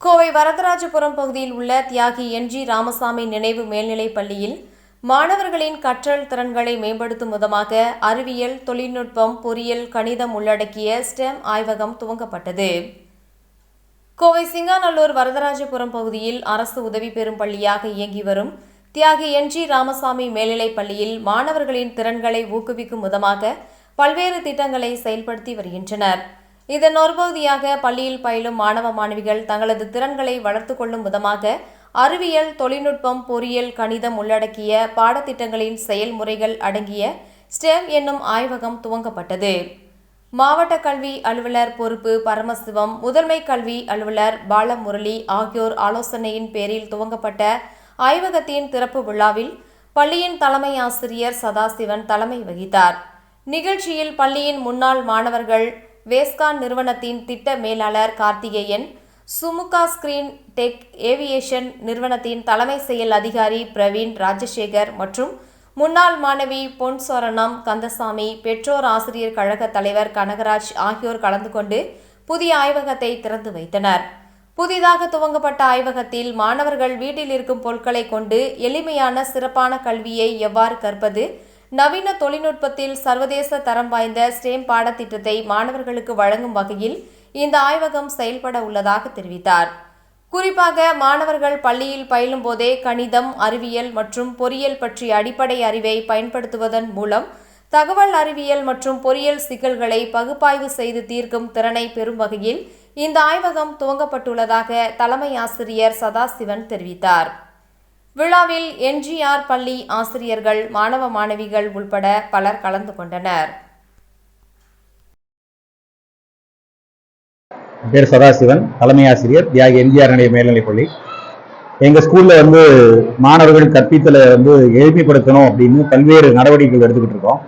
கோவை வரதராஜபுரம் பகுதியில் உள்ள தியாகி என் ஜி ராமசாமி நினைவு மேல்நிலைப் பள்ளியில் மாணவர்களின் கற்றல் திறன்களை மேம்படுத்தும் விதமாக அறிவியல் தொழில்நுட்பம் பொறியியல் கணிதம் உள்ளடக்கிய ஸ்டெம் ஆய்வகம் துவங்கப்பட்டது. கோவை சிங்காநல்லூர் வரதராஜபுரம் பகுதியில் அரசு உதவி பெறும் பள்ளியாக இயங்கி வரும் தியாகி என் ஜி ராமசாமி மேல்நிலைப் பள்ளியில் மாணவர்களின் திறன்களை ஊக்குவிக்கும் விதமாக பல்வேறு திட்டங்களை செயல்படுத்தி வருகின்றனர். இதன் ஒரு பகுதியாக பள்ளியில் பயிலும் மாணவ மாணவிகள் தங்களது திறன்களை வளர்த்து கொள்ளும் விதமாக அறிவியல் தொழில்நுட்பம் பொறியியல் கணிதம் உள்ளடக்கிய பாடத்திட்டங்களின் செயல்முறைகள் அடங்கிய ஸ்டெம் என்னும் ஆய்வகம் துவங்கப்பட்டது. மாவட்ட கல்வி அலுவலர் பொறுப்பு பரமசிவம் முதன்மை கல்வி அலுவலர் பாலமுரளி ஆகியோர் ஆலோசனையின் பேரில் துவங்கப்பட்ட ஆய்வகத்தின் திறப்பு விழாவில் பள்ளியின் தலைமை ஆசிரியர் சதாசிவன் தலைமை வகித்தார். நிகழ்ச்சியில் பள்ளியின் முன்னாள் மாணவர்கள் வேஸ்கான் நிறுவனத்தின் திட்ட மேலாளர் Karthikeyan Sumukha screen tech aviation நிறுவனத்தின் தலைமை செயல் அதிகாரி பிரவீன் ராஜசேகர் மற்றும் முன்னாள் மாணவி பொன்சொரணம் கந்தசாமி பெற்றோர் ஆசிரியர் கழக தலைவர் கனகராஜ் ஆகியோர் கலந்து கொண்டு புதிய ஆய்வகத்தை திறந்து வைத்தனர். புதிதாக துவங்கப்பட்ட ஆய்வகத்தில் மாணவர்கள் வீட்டில் இருக்கும் பொருட்களை கொண்டு எளிமையான சிறப்பான கல்வியை எவ்வாறு கற்பது நவீன தொழில்நுட்பத்தில் சர்வதேச தரம் வாய்ந்த ஸ்டேம் பாடத்திட்டத்தை மாணவர்களுக்கு வழங்கும் வகையில் இந்த ஆய்வகம் செயல்பட உள்ளதாக தெரிவித்தார். குறிப்பாக மாணவர்கள் பள்ளியில் பயிலும் போதே கணிதம் அறிவியல் மற்றும் பொறியியல் பற்றிய அடிப்படை அறிவை பயன்படுத்துவதன் மூலம் தகவல் அறிவியல் மற்றும் பொறியியல் சிக்கல்களை பகுப்பாய்வு செய்து தீர்க்கும் திறனை பெறும் வகையில் இந்த ஆய்வகம் துவங்கப்பட்டுள்ளதாக தலைமை ஆசிரியர் சதாசிவன் தெரிவித்தார். விழாவில் என்ஜிஆர் பள்ளி ஆசிரியர்கள் மாணவ மாணவிகள் உள்பட பலர் கலந்து கொண்டனர். பேர் சதாசிவன் தலைமை ஆசிரியர் தியாகி எம்ஜிஆர் நிலைய மேல்நிலைப்பள்ளி எங்கள் ஸ்கூலில் வந்து மாணவர்கள் கற்பித்தலை வந்து எளிமைப்படுத்தணும் அப்படின்னு பல்வேறு நடவடிக்கைகள் எடுத்துக்கிட்டு இருக்கோம்.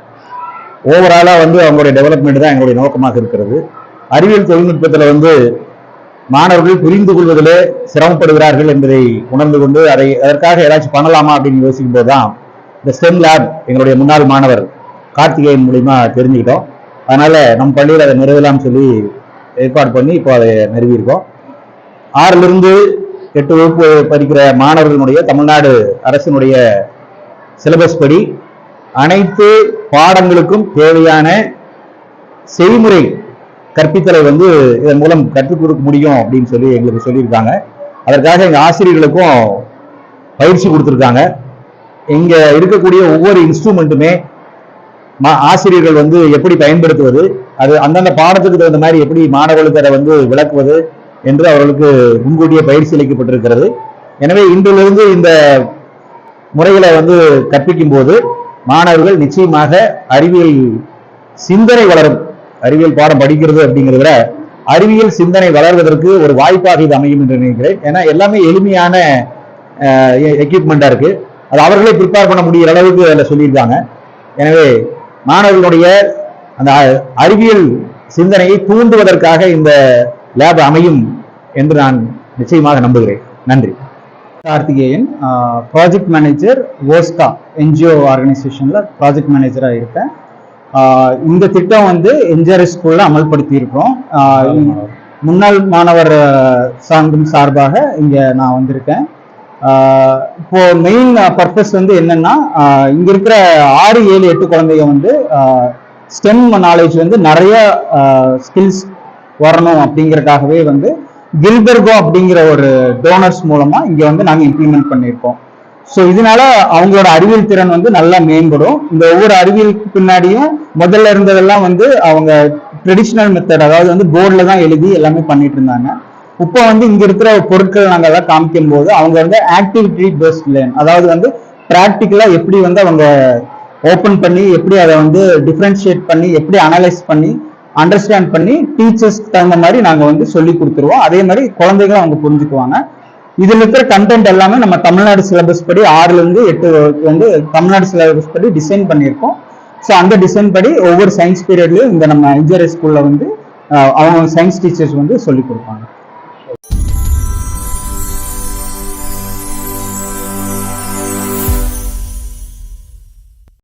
ஓவராலாக வந்து அவங்களுடைய டெவலப்மெண்ட் தான் எங்களுடைய நோக்கமாக இருக்கிறது. அறிவியல் தொழில்நுட்பத்தில் வந்து மாணவர்கள் புரிந்து கொள்வதிலே சிரமப்படுகிறார்கள் என்பதை உணர்ந்து கொண்டு அதை அதற்காக ஏதாச்சும் பண்ணலாமா அப்படின்னு யோசிக்கும் போது தான் இந்த ஸ்டெம் லேப் எங்களுடைய முன்னாள் மாணவர் கார்த்திகேயன் மூலிமா தெரிஞ்சுக்கிட்டோம். அதனால நம் பள்ளியில் அதை நிறுவலாம்னு சொல்லி ஏற்பாடு பண்ணி இப்போ அதை நிறுவியிருக்கோம். ஆறிலிருந்து எட்டு வகுப்பு படிக்கிற மாணவர்களுடைய தமிழ்நாடு அரசினுடைய சிலபஸ் படி அனைத்து பாடங்களுக்கும் தேவையான செய்முறை கற்பித்தலை வந்து இதன் மூலம் கற்றுக் கொடுக்க முடியும் அப்படின்னு சொல்லி எங்களுக்கு சொல்லியிருக்காங்க. அதற்காக எங்கள் ஆசிரியர்களுக்கும் பயிற்சி கொடுத்துருக்காங்க. இங்கே இருக்கக்கூடிய ஒவ்வொரு இன்ஸ்ட்ருமெண்ட்டுமே மா- ஆசிரியர்கள் வந்து எப்படி பயன்படுத்துவது அது அந்தந்த பாடத்துக்கு தகுந்த மாதிரி எப்படி மாணவர்களுக்கு அதை வந்து விளக்குவது என்று அவர்களுக்கு முன்கூட்டியே பயிற்சி அளிக்கப்பட்டிருக்கிறது. எனவே இன்றிலிருந்து இந்த முறைகளை வந்து கற்பிக்கும் போது மாணவர்கள் நிச்சயமாக அறிவியல் சிந்தனை வளரும் அறிவியல் பாடம் படிக்கிறது அப்படிங்கிறத விட அறிவியல் சிந்தனை வளர்வதற்கு ஒரு வாய்ப்பாக இது அமையும் என்று நினைக்கிறேன். ஏன்னா எல்லாமே எளிமையான எக்யூப்மெண்டா இருக்கு. அது அவர்களே ப்ரிப்பேர் பண்ண முடிகிற அளவுக்கு அதில் சொல்லியிருக்காங்க. எனவே மாணவர்களுடைய அந்த அ- அறிவியல் சிந்தனையை தூண்டுவதற்காக இந்த லேப் அமையும் என்று நான் நிச்சயமாக நம்புகிறேன். நன்றி. கார்த்திகேயன் ப்ராஜெக்ட் மேனேஜர் ஓஸ்கா என்ஜிஓ ஆர்கனைசேஷனில் ப்ராஜெக்ட் மேனேஜராக இருக்கேன் இந்த திட்டம் வந்து என்ஜிஆர்எஸ் ஸ்கூலில் அமல்படுத்தி இருக்கிறோம் முன்னாள் மாணவர் சார்ந்தும் சார்பாக இங்கே நான் வந்திருக்கேன். இப்போ மெயின் பர்பஸ் வந்து என்னன்னா இங்க இருக்கிற ஆறு ஏழு எட்டு குழந்தைங்க வந்து ஸ்டெம் நாலேஜ் வந்து நிறைய ஸ்கில்ஸ் வரணும் அப்படிங்கறதுக்காகவே வந்து கில்பர்கோ அப்படிங்கிற ஒரு டோனர்ஸ் மூலமா இங்க வந்து நாங்க இம்ப்ளிமெண்ட் பண்ணியிருக்கோம். ஸோ இதனால அவங்களோட அறிவியல் திறன் வந்து நல்லா மேம்படும். இந்த ஒவ்வொரு அறிவியலுக்கு பின்னாடியும் முதல்ல இருந்ததெல்லாம் வந்து அவங்க ட்ரெடிஷ்னல் மெத்தட் அதாவது வந்து போர்டில் தான் எழுதி எல்லாமே பண்ணிட்டு இருந்தாங்க. இப்போ வந்து இங்க இருக்கிற பொருட்கள் நாங்கள் எல்லாம் காமிக்கும் போது அவங்க வந்து ஆக்டிவிட்டி பேஸ்ட் லேர்ன் அதாவது வந்து ப்ராக்டிக்கலா எப்படி வந்து அவங்க ஓப்பன் பண்ணி எப்படி அதை வந்து டிஃப்ரென்ஷியேட் பண்ணி எப்படி அனலைஸ் பண்ணி அண்டர்ஸ்டாண்ட் பண்ணி டீச்சர்ஸ்க்கு தகுந்த மாதிரி நாங்கள் வந்து சொல்லி கொடுத்துருவோம். அதே மாதிரி குழந்தைகளும் அவங்க புரிஞ்சுக்குவாங்க. இதுல இருக்கிற கண்டென்ட் எல்லாமே நம்ம தமிழ்நாடு சிலபஸ் படி ஆறுல இருந்து எட்டு வந்து தமிழ்நாடு சிலபஸ் படி டிசைன் பண்ணியிருக்கோம். ஸோ அந்த டிசைன் படி ஒவ்வொரு சயின்ஸ் பீரியட்லயும் இந்த நம்ம இன்ஜினியரிங் ஸ்கூல்ல வந்து அவங்க சயின்ஸ் டீச்சர்ஸ் வந்து சொல்லி கொடுப்பாங்க.